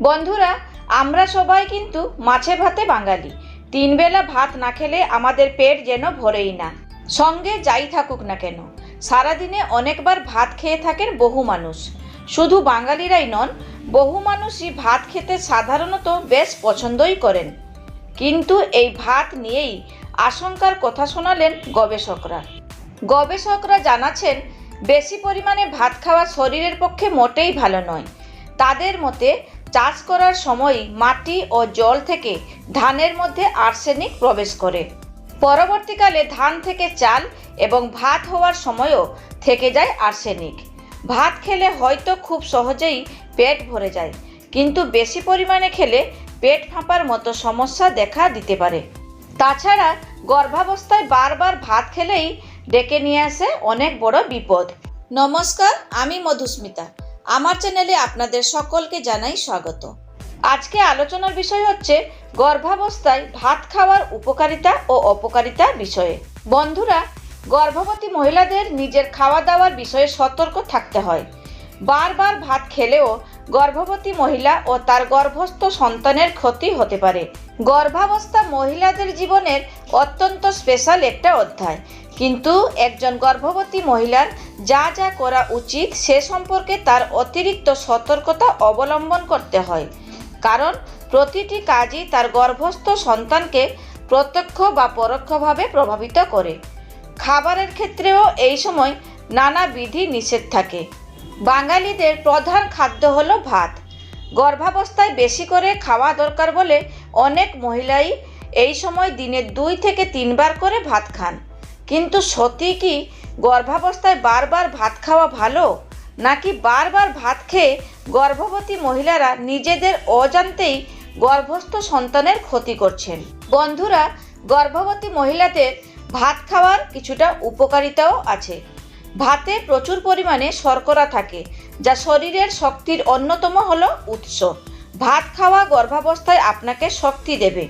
বন্ধুরা, আমরা সবাই কিন্তু মাছে ভাতে বাঙালি। তিন বেলা ভাত না খেলে আমাদের পেট যেন ভরেই না। সঙ্গে যাই থাকুক না কেন, সারাদিনে অনেকবার ভাত খেয়ে থাকেন বহু মানুষ। শুধু বাঙালিরাই নন, বহু মানুষই ভাত খেতে সাধারণত বেশ পছন্দই করেন। কিন্তু এই ভাত নিয়েই আশঙ্কার কথা শোনালেন গবেষকরা। গবেষকরা জানাচ্ছেন, বেশি পরিমাণে ভাত খাওয়া শরীরের পক্ষে মোটেই ভালো নয়। তাদের মতে চাষ করার সময় মাটি ও জল থেকে ধানের মধ্যে আর্সেনিক প্রবেশ করে। পরবর্তীকালে ধান থেকে চাল এবং ভাত হওয়ার সময়ও থেকে যায় আর্সেনিক। ভাত খেলে হয়তো খুব সহজেই পেট ভরে যায়, কিন্তু বেশি পরিমাণে খেলে পেট ফাঁপার মতো সমস্যা দেখা দিতে পারে। তাছাড়া গর্ভাবস্থায় বারবার ভাত খেলেই ডেকে নিয়ে আসে অনেক বড় বিপদ। নমস্কার, আমি মধুস্মিতা। আমার চ্যানেলে আপনাদের সকলকে জানাই স্বাগত। আজকে আলোচনার বিষয় হচ্ছে গর্ভাবস্থায় ভাত খাওয়ার উপকারিতা ও অপকারিতা বিষয়ে। বন্ধুরা, গর্ভবতী মহিলাদের নিজের খাওয়া দাওয়ার বিষয়ে সতর্ক থাকতে হয়। বারবার ভাত খেলেও গর্ভবতী মহিলা ও তার গর্ভস্থ সন্তানের ক্ষতি হতে পারে। গর্ভাবস্থা মহিলাদের জীবনের অত্যন্ত স্পেশাল একটা অধ্যায়। কিন্তু একজন গর্ভবতী মহিলার যা যা করা উচিত সে সম্পর্কে তার অতিরিক্ত সতর্কতা অবলম্বন করতে হয়। কারণ প্রতিটি কাজই তার গর্ভস্থ সন্তানকে প্রত্যক্ষ বা পরোক্ষভাবে প্রভাবিত করে। খাবারের ক্ষেত্রেও এই সময় নানা বিধি নিষেধ থাকে। বাঙালিদের প্রধান খাদ্য হলো ভাত। গর্ভাবস্থায় বেশি করে খাওয়া দরকার বলে অনেক মহিলাই এই সময় দিনে দুই থেকে তিনবার করে ভাত খান। কিন্তু সত্যি কি গর্ভাবস্থায় বারবার ভাত খাওয়া ভালো? নাকি বারবার ভাত খেয়ে গর্ভবতী মহিলারা নিজেদের অজান্তেই গর্ভস্থ সন্তানের ক্ষতি করছেন? বন্ধুরা, গর্ভবতী মহিলাদের ভাত খাওয়ার কিছুটা উপকারিতাও আছে। ভাতে প্রচুর পরিমাণে শর্করা থাকে, যা শরীরের শক্তির অন্যতম হল উৎস। ভাত খাওয়া গর্ভাবস্থায় আপনাকে শক্তি দেবে।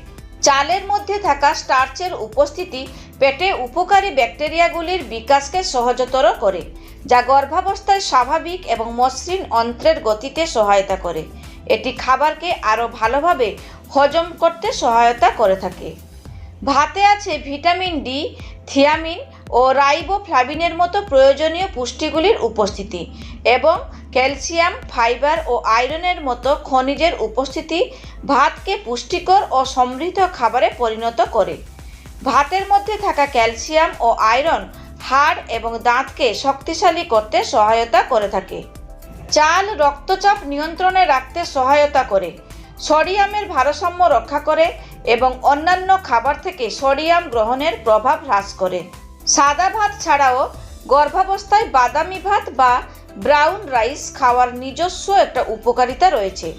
চালের মধ্যে থাকা স্টার্চের উপস্থিতি পেটে উপকারী ব্যাকটেরিয়াগুলির বিকাশকে সহজতর করে, যা গর্ভাবস্থায় স্বাভাবিক এবং মসৃণ অন্ত্রের গতিতে সহায়তা করে। এটি খাবারকে আরও ভালোভাবে হজম করতে সহায়তা করে থাকে। ভাতে আছে ভিটামিন ডি, থিয়ামিন ও রাইবোফ্লাভিনের মতো প্রয়োজনীয় পুষ্টিগুলির উপস্থিতি এবং ক্যালসিয়াম, ফাইবার ও আয়রনের মতো খনিজের উপস্থিতি ভাতকে পুষ্টিকর ও সমৃদ্ধ খাবারে পরিণত করে। ভাতের মধ্যে থাকা ক্যালসিয়াম ও আয়রন হাড় এবং দাঁতকে শক্তিশালী করতে সহায়তা করে থাকে। চাল রক্তচাপ নিয়ন্ত্রণে রাখতে সহায়তা করে। সোডিয়ামের ভারসাম্য রক্ষা করে এবং অন্যান্য খাবার থেকে সোডিয়াম গ্রহণের প্রভাব হ্রাস করে। সাদা ভাত ছাড়াও গর্ভাবস্থায় বাদামি ভাত বা ব্রাউন রাইস খাওয়ার নিজস্ব একটা উপকারিতা রয়েছে।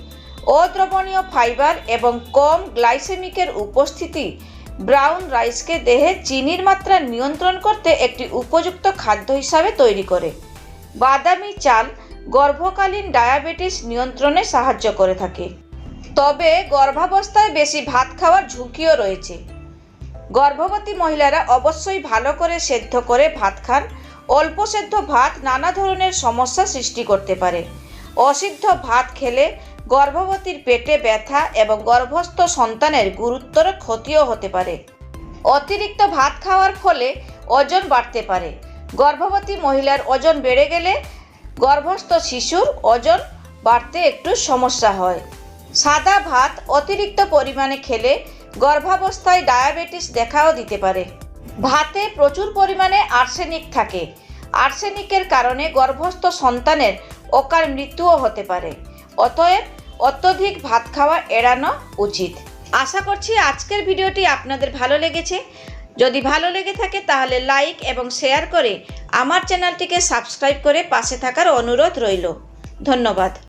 অদ্রবণীয় ফাইবার এবং কম গ্লাইসেমিকের উপস্থিতি ব্রাউন রাইসকে দেহে চিনির মাত্রা নিয়ন্ত্রণ করতে একটি উপযুক্ত খাদ্য হিসাবে তৈরি করে। বাদামি চাল গর্ভকালীন ডায়াবেটিস নিয়ন্ত্রণে সাহায্য করে থাকে। তবে গর্ভাবস্থায় বেশি ভাত খাওয়ার ঝুঁকিও রয়েছে। গর্ভবতী মহিলারা অবশ্যই ভালো করে সেদ্ধ করে ভাত খান। অল্প সেদ্ধ ভাত নানা ধরনের সমস্যা সৃষ্টি করতে পারে। অসিদ্ধ ভাত খেলে গর্ভবতীর পেটে ব্যথা এবং গর্ভস্থ সন্তানের গুরুতর ক্ষতিও হতে পারে। অতিরিক্ত ভাত খাওয়ার ফলে ওজন বাড়তে পারে। গর্ভবতী মহিলার ওজন বেড়ে গেলে গর্ভস্থ শিশুর ওজন বাড়তে একটু সমস্যা হয়। সাদা ভাত অতিরিক্ত পরিমাণে খেলে গর্ভাবস্থায় ডায়াবেটিস দেখাও দিতে পারে। ভাতে প্রচুর পরিমাণে আর্সেনিক থাকে। আর্সেনিকের কারণে গর্ভস্থ সন্তানের অকাল মৃত্যুও হতে পারে। অতএব অত্যধিক ভাত খাওয়া এড়ানো উচিত। আশা করছি আজকের ভিডিওটি আপনাদের ভালো লেগেছে। যদি ভালো লেগে থাকে তাহলে লাইক এবং শেয়ার করে আমার চ্যানেলটিকে সাবস্ক্রাইব করে পাশে থাকার অনুরোধ রইল। ধন্যবাদ।